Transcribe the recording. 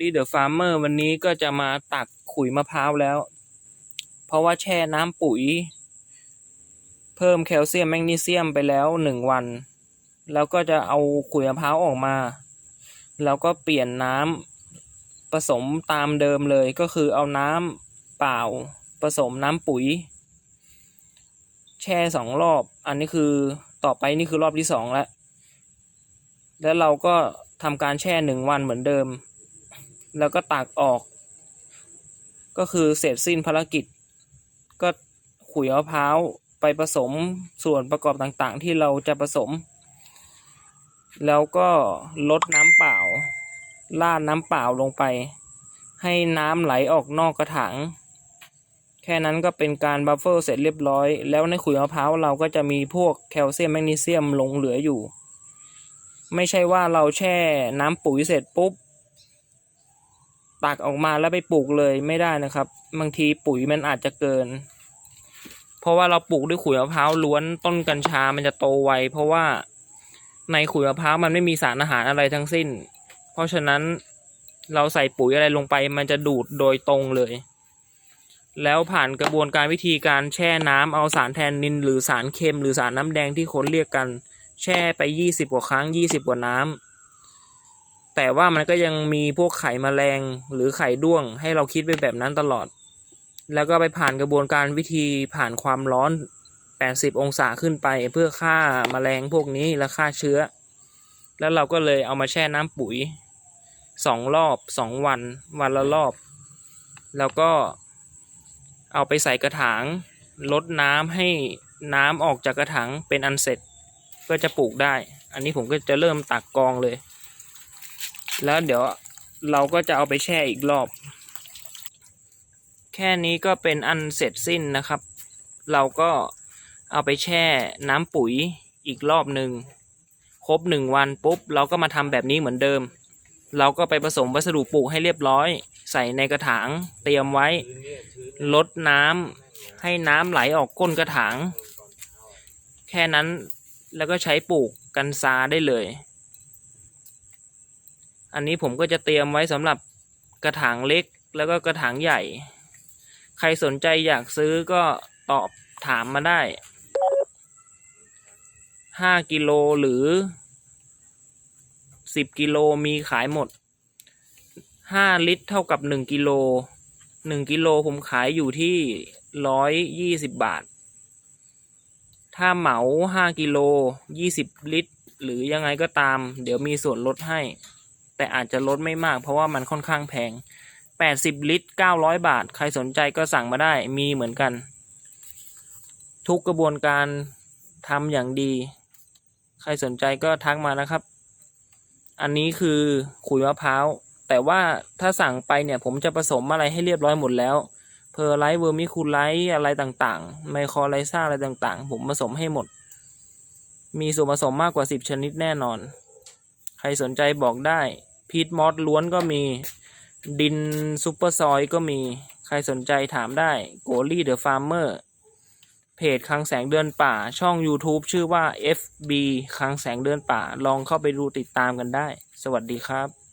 ดีเดอะฟาร์มเมอร์วันนี้ก็จะมาตักขุยมะพร้าวแล้ว เพราะว่าแช่น้ำปุ๋ย เพิ่มแคลเซียมแมกนีเซียมไปแล้วหนึ่งวัน แล้วก็จะเอาขุยมะพร้าวออกมา แล้วก็เปลี่ยนน้ำผสมตามเดิมเลยก็คือเอาน้ำเปล่าผสมน้ำปุ๋ย แช่สองรอบ อันนี้คือต่อไปนี่คือรอบที่สองแล้ว แล้วเราก็ทำการแช่หนึ่งวันเหมือนเดิม แล้วก็ตากออก ก็คือเสร็จสิ้นภารกิจ ก็ขุยมะพร้าวไปผสมส่วนประกอบต่างๆ ที่เราจะผสม แล้วก็ลดน้ำเปล่าราดน้ำเปล่าลงไป ให้น้ำไหลออกนอกกระถางแค่นั้นก็เป็นการบัฟเฟอร์เสร็จเรียบร้อย แล้วในขุยมะพร้าวเราก็จะมีพวกแคลเซียมแมกนีเซียมหลงเหลืออยู่ ไม่ใช่ว่าเราแช่น้ำปุ๋ยเสร็จปุ๊บ ตักออกมาแล้วไปปลูกเลยไม่ได้นะครับ บางทีปุ๋ยมันอาจจะเกิน เพราะว่าเราปลูกด้วยขุยมะพร้าวล้วนต้นกัญชามันจะโตไวเพราะว่าในขุยมะพร้าวมันไม่มีสารอาหารอะไรทั้งสิ้น เพราะฉะนั้นเราใส่ปุ๋ยอะไรลงไป มันจะดูดโดยตรงเลย แล้วผ่านกระบวนการวิธีการแช่น้ำเอาสารแทนนินหรือสารเค็ม หรือสารน้ำแดงที่คนเรียกกัน แช่ไปยี่สิบกว่าครั้งยี่สิบกว่าน้ำ แต่ว่ามันก็ยังมีพวกไข่แมลงหรือไข่ด้วง ให้เราคิดไปแบบนั้นตลอด แล้วก็ไปผ่านกระบวนการวิธีผ่านความร้อน 80 องศาขึ้นไป เพื่อฆ่าแมลงพวกนี้และฆ่าเชื้อ แล้วเราก็เลยเอามาแช่น้ำปุ๋ยสองรอบสองวัน วันละรอบ แล้วก็เอาไปใส่กระถางลดน้ำให้น้ำออกจากกระถางเป็นอันเสร็จก็จะปลูกได้ อันนี้ผมก็จะเริ่มตักกองเลย แล้วเดี๋ยวเราก็จะเอาไปแช่อีกรอบ แค่นี้ก็เป็นอันเสร็จสิ้นนะครับ เราก็เอาไปแช่น้ำปุ๋ยอีกรอบหนึ่งครบหนึ่งวันปุ๊บ เราก็มาทำแบบนี้เหมือนเดิม เราก็ไปผสมวัสดุปลูกให้เรียบร้อย ใส่ในกระถางเตรียมไว้ลดน้ำให้น้ำไหลออกก้นกระถาง แค่นั้นแล้วก็ใช้ปลูกกันซาได้เลย อันนี้ผมก็จะเตรียมไว้สำหรับกระถางเล็กแล้วก็กระถางใหญ่ ใครสนใจอยากซื้อก็ตอบถามมาได้ห้ากิโลหรือสิบกิโลมีขายหมดห้าลิตรเท่ากับหนึ่งกิโลหนึ่งกิโลผมขายอยู่ที่ร้อยยี่สิบบาท ถ้าเหมาห้ากิโลยี่สิบลิตร หรือยังไงก็ตาม เดี๋ยวมีส่วนลดให้ แต่อาจจะลดไม่มากเพราะว่ามันค่อนข้างแพง 80 ลิตร 900 บาท ใครสนใจก็สั่งมาได้มีเหมือนกัน ทุกกระบวนการทำอย่างดี ใครสนใจก็ทักมานะครับ อันนี้คือขุยมะพร้าว แต่ว่าถ้าสั่งไปเนี่ยผมจะผสมอะไรให้เรียบร้อยหมดแล้ว เพอร์ไลท์เวอร์มิคูไลท์อะไรต่างๆ ไมโครไลซ่าอะไรต่างๆ ผมผสมให้หมด มีส่วนผสมมากกว่า 10 ชนิดแน่นอน รสนใจบอกได้ พีทมอสล้วนก็มี ดินซูเปอร์ซอยก็มี ใครสนใจถามได้ โกลี่เดอะฟาร์มเมอร์ เพจคลังแสงเดือนป่า ช่อง YouTube ชื่อว่า FB คลังแสงเดือนป่า ลองเข้าไปดูติดตามกันได้ สวัสดีครับ